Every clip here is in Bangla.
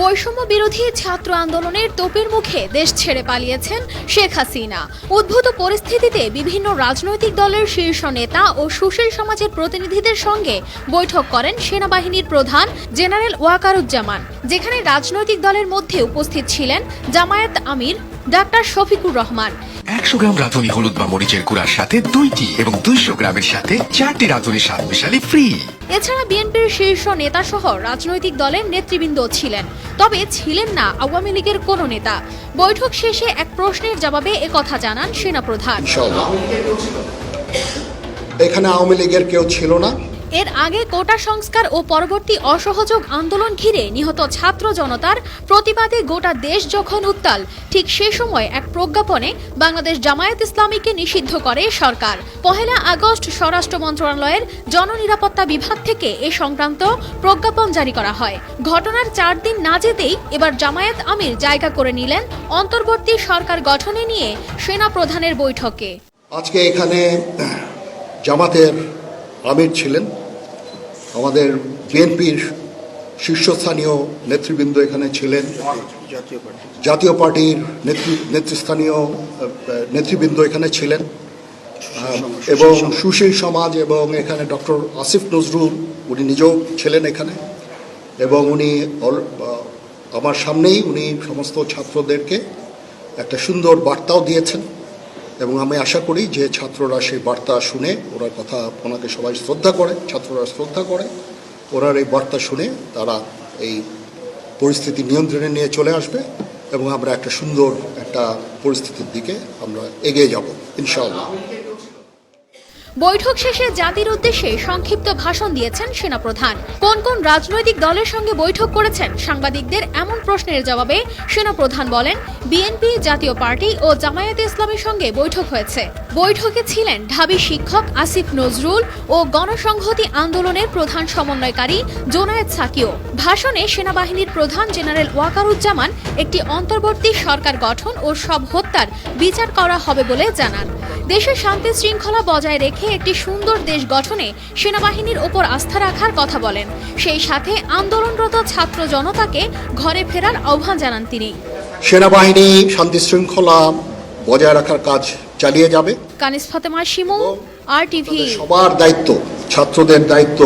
বৈষম্য বিরোধী ছাত্র আন্দোলনের তোপের মুখে দেশ ছেড়ে পালিয়েছেন শেখ হাসিনা। উদ্ভূত পরিস্থিতিতে বিভিন্ন রাজনৈতিক দলের শীর্ষ নেতা ও সুশীল সমাজের প্রতিনিধিদের সঙ্গে বৈঠক করেন সেনাবাহিনীর প্রধান জেনারেল ওয়াকারুজ্জামান, যেখানে রাজনৈতিক দলের মধ্যে উপস্থিত ছিলেন জামায়াত আমির ডাক্তার শফিকুর রহমান। একশো গ্রাম রাঁধুনি হলুদ বা মরিচের গুঁড়ার সাথে দুইটি এবং দুইশো গ্রামের সাথে চারটি রাঁধুনি স্বাদ মিশালি ফ্রি এছাড়া বিএনপির শীর্ষ নেতাসহ রাজনৈতিক দলের নেতৃবৃন্দ ছিলেন তবে ছিলেন না আওয়ামী লীগের কোনো নেতা। বৈঠক শেষে এক প্রশ্নের জবাবে একথা জানান সেনাপ্রধান। এখানে আওয়ামী লীগের কেউ ছিল না। এর আগে কোটা সংস্কার ও পরবর্তী অসহযোগ আন্দোলন ঘিরে নিহত ছাত্র জনতার প্রতিবাদে গোটা দেশ যখন উত্তাল, ঠিক সে সময় এক প্রজ্ঞাপনে বাংলাদেশ জামায়াত ইসলামীকে নিষিদ্ধ করে সরকার। পহেলা আগস্ট স্বরাষ্ট্র মন্ত্রণালয়ের জননিরাপত্তা বিভাগ থেকে এ সংক্রান্ত প্রজ্ঞাপন জারি করা হয়। ঘটনার চার দিন না যেতেই এবার জামায়াত আমির জায়গা করে নিলেন অন্তর্বর্তী সরকার গঠনে নিয়ে সেনা প্রধানের বৈঠকে। আজকে এখানে জামাতের আমির ছিলেন। আমাদের বিএনপির শীর্ষস্থানীয় নেতৃবৃন্দ এখানে ছিলেন। জাতীয় পার্টির নেতৃ নেতৃস্থানীয় নেতৃবৃন্দ এখানে ছিলেন। এবং সুশীল সমাজ এবং এখানে ডক্টর আসিফ নজরুল উনি নিজেও ছিলেন এখানে। এবং উনি আমার সামনেই উনি সমস্ত ছাত্রদেরকে একটা সুন্দর বার্তাও দিয়েছেন। এবং আমি আশা করি যে ছাত্ররা সেই বার্তা শুনে, ওরা কথা ওনাকে সবাই শ্রদ্ধা করে, ছাত্ররা শ্রদ্ধা করে ওনার এই বার্তা শুনে তারা এই পরিস্থিতি নিয়ন্ত্রণে নিয়ে চলে আসবে এবং আমরা একটা সুন্দর একটা পরিস্থিতির দিকে আমরা এগিয়ে যাব, ইনশাআল্লাহ। বৈঠক শেষে জাতির উদ্দেশ্যে সংক্ষিপ্ত ভাষণ দিয়েছেন সেনাপ্রধান। কোন কোন রাজনৈতিক দলের সঙ্গে বৈঠক করেছেন সাংবাদিকদের এমন প্রশ্নের জবাবে সেনাপ্রধান বলেন, বিএনপি, জাতীয় পার্টি ও জামায়াতে ইসলামের সঙ্গে বৈঠক হয়েছে। বৈঠকে ছিলেন ঢাবি শিক্ষক আসিফ নজরুল ও গণসংহতি আন্দোলনের প্রধান সমন্বয়কারী জোনায়েদ সাকিও। ভাষণে সেনাবাহিনীর প্রধান জেনারেল ওয়াকারুজ্জামান একটি অন্তর্বর্তী সরকার গঠন ও সব হত্যার বিচার করা হবে বলে জানান। দেশে শান্তি শৃঙ্খলা বজায় রেখে একটি সুন্দর দেশ গঠনে সেনাবাহিনীর ওপর আস্থা রাখার কথা বলেন। সেই সাথে আন্দোলনরত ছাত্র জনতাকে ঘরে ফেরার আহ্বান জানান তিনি। সেনাবাহিনী শান্তি শৃঙ্খলা বজায় রাখার কাজ চালিয়ে যাবে। কানিস ফাতেমা শিমু আর টিভি সবার দায়িত্ব ছাত্রদের দায়িত্ব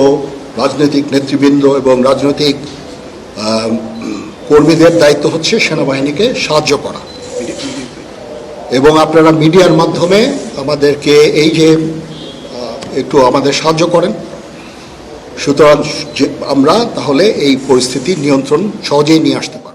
রাজনৈতিক নেতৃবৃন্দ এবং রাজনৈতিক কর্মীদের দায়িত্ব হচ্ছে সেনাবাহিনীকে সাহায্য করা। এবং আপনারা মিডিয়ার মাধ্যমে আমাদেরকে এই যে একটু আমাদের সাহায্য করেন। সুতরাং আমরা তাহলে এই পরিস্থিতি নিয়ন্ত্রণ সহজেই নিয়ে আসতে পারি